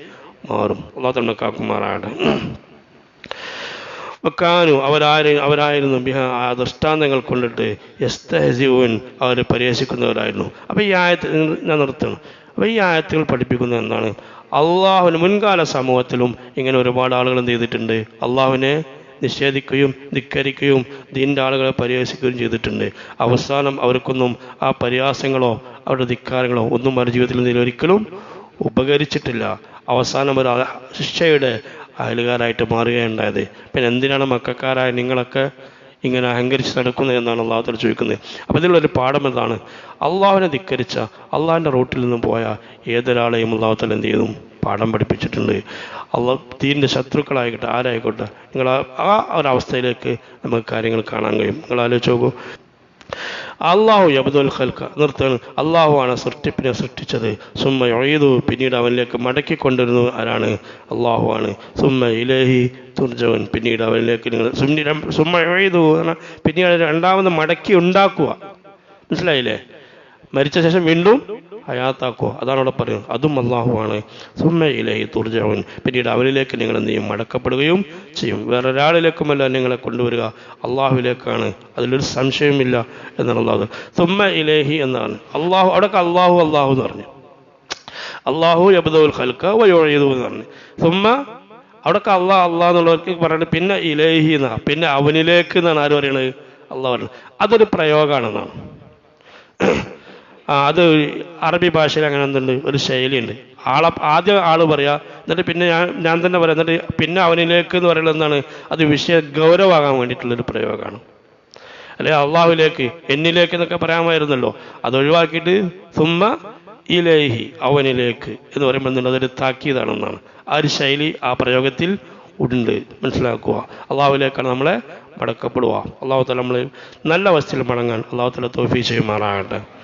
മാറും. അള്ളാഹു തന്നെ കാക്കുമാറാകട്ടെ. വക്കാനു അവരാര് അവരായിരുന്നു ബിഹ ആ ദൃഷ്ടാന്തങ്ങൾ കൊണ്ടിട്ട് യസ്തഹസിഊൻ അവർ പരിഹസിക്കുന്നവരായിരുന്നു. അപ്പോൾ ഈ ആയത്തിൽ ഞാൻ നിർത്തണം അപ്പോൾ ഈ ആയത്തുകൾ പഠിപ്പിക്കുന്നത് എന്താണ്? അള്ളാഹുവിന് മുൻകാല സമൂഹത്തിലും ഇങ്ങനെ ഒരുപാട് ആളുകൾ എന്ത് ചെയ്തിട്ടുണ്ട്? അള്ളാഹുവിനെ നിഷേധിക്കുകയും ധിക്കരിക്കുകയും ദീന്റെ ആളുകളെ പരിഹസിക്കുകയും ചെയ്തിട്ടുണ്ട്. അവസാനം അവർക്കൊന്നും ആ പരിഹാസങ്ങളോ അവരുടെ ധിക്കാരങ്ങളോ ഒന്നും അവരുടെ ജീവിതത്തിൽ ഒരിക്കലും ഉപകരിച്ചിട്ടില്ല. അവസാനം ഒരു ശിക്ഷയുടെ അയലുകാരായിട്ട് മാറുകയുണ്ടായത്. പിന്നെ എന്തിനാണ് മക്കാരായ നിങ്ങളൊക്കെ ഇങ്ങനെ അഹങ്കരിച്ച് നടക്കുന്നത് എന്നാണ് അള്ളാഹുത്തോട് ചോദിക്കുന്നത്. അപ്പോൾ ഇതിലുള്ളൊരു പാഠം എന്താണ് അള്ളാഹുവിനെ ധിക്കരിച്ച അള്ളാഹിന്റെ റൂട്ടിൽ നിന്നും പോയ ഏതൊരാളെയും അള്ളാഹുത്തല എന്ത് ചെയ്തു? പാഠം പഠിപ്പിച്ചിട്ടുണ്ട്. അള്ളാഹ് തീരിന്റെ ശത്രുക്കളായിക്കോട്ടെ ആരായിക്കോട്ടെ നിങ്ങൾ ആ ഒരവസ്ഥയിലേക്ക് നമുക്ക് കാര്യങ്ങൾ കാണാൻ കഴിയും. നിങ്ങൾ ആലോചിച്ച് നോക്കൂ. അള്ളാഹു യബുദുൽ ഖൽക്ക നിർത്താണ് അള്ളാഹുവാണ് സൃഷ്ടിപ്പിനെ സൃഷ്ടിച്ചത്. സുമ്മ ഒയ്തു പിന്നീട് അവനിലേക്ക് മടക്കി കൊണ്ടുവരുന്നത് ആരാണ്? അള്ളാഹുവാണ് സുമ്മ ഇലേഹി തുർജവൻ പിന്നീട് അവനിലേക്ക് നിങ്ങൾ സുമ്മ ഒയ്തു പിന്നീട് രണ്ടാമത് മടക്കി ഉണ്ടാക്കുക. മനസ്സിലായില്ലേ? മരിച്ച ശേഷം വീണ്ടും ഹയാത്താക്കുക. അതാണ് അവിടെ പറയുന്നത്. അതും അള്ളാഹുവാണ് സുമ്മയിലേഹി തുർജവൻ പിന്നീട് അവരിലേക്ക് നിങ്ങൾ എന്ത് ചെയ്യും? മടക്കപ്പെടുകയും ചെയ്യും. വേറെ ഒരാളിലേക്കുമല്ല നിങ്ങളെ കൊണ്ടുവരിക. അള്ളാഹുവിലേക്കാണ് അതിലൊരു സംശയമില്ല എന്നാണ് അള്ളാഹു സുമ്മ ഇലേഹി എന്നാണ്. അള്ളാഹു അവിടെ അള്ളാഹു അള്ളാഹു എന്ന് പറഞ്ഞു. അള്ളാഹു യബദുൽ ഖൽക്ക വയോഴതു എന്ന് പറഞ്ഞു. സുമ്മ അവിടെ അള്ളാഹ് അള്ളാഹ് എന്നുള്ളവർക്ക് പറയുന്നത് പിന്നെ ഇലേഹി എന്നാ. പിന്നെ അവനിലേക്ക് എന്നാണ് ആര് പറയുന്നത്? അള്ളാഹ് പറയുന്നത്. അതൊരു പ്രയോഗമാണെന്നാണ്. അത് അറബി ഭാഷയിൽ അങ്ങനെ എന്തുണ്ട്? ഒരു ശൈലിയുണ്ട്. ആളെ ആദ്യം ആൾ പറയാ എന്നിട്ട് പിന്നെ ഞാൻ ഞാൻ തന്നെ പറയാം എന്നിട്ട് പിന്നെ അവനിലേക്ക് എന്ന് പറയുന്നത് എന്താണ്? അത് വിഷയ ഗൗരവമാകാൻ വേണ്ടിയിട്ടുള്ളൊരു പ്രയോഗമാണ്. അല്ലെ അള്ളാഹുലേക്ക് എന്നിലേക്ക് എന്നൊക്കെ പറയാമായിരുന്നല്ലോ. അത് ഒഴിവാക്കിയിട്ട് സുമ്മ ഇലേഹി അവനിലേക്ക് എന്ന് പറയുമ്പോൾ എന്തുണ്ട്? അതൊരു താക്കീതാണെന്നാണ്. ആ ഒരു ശൈലി ആ പ്രയോഗത്തിൽ ഉണ്ട്. മനസ്സിലാക്കുക. അള്ളാഹുലേക്കാണ് നമ്മളെ മടക്കപ്പെടുക. അള്ളാഹു തല നമ്മൾ നല്ല അവസ്ഥയിൽ മടങ്ങാൻ അള്ളാഹു തല തോഫി ചെയ്യുമാറാകട്ടെ.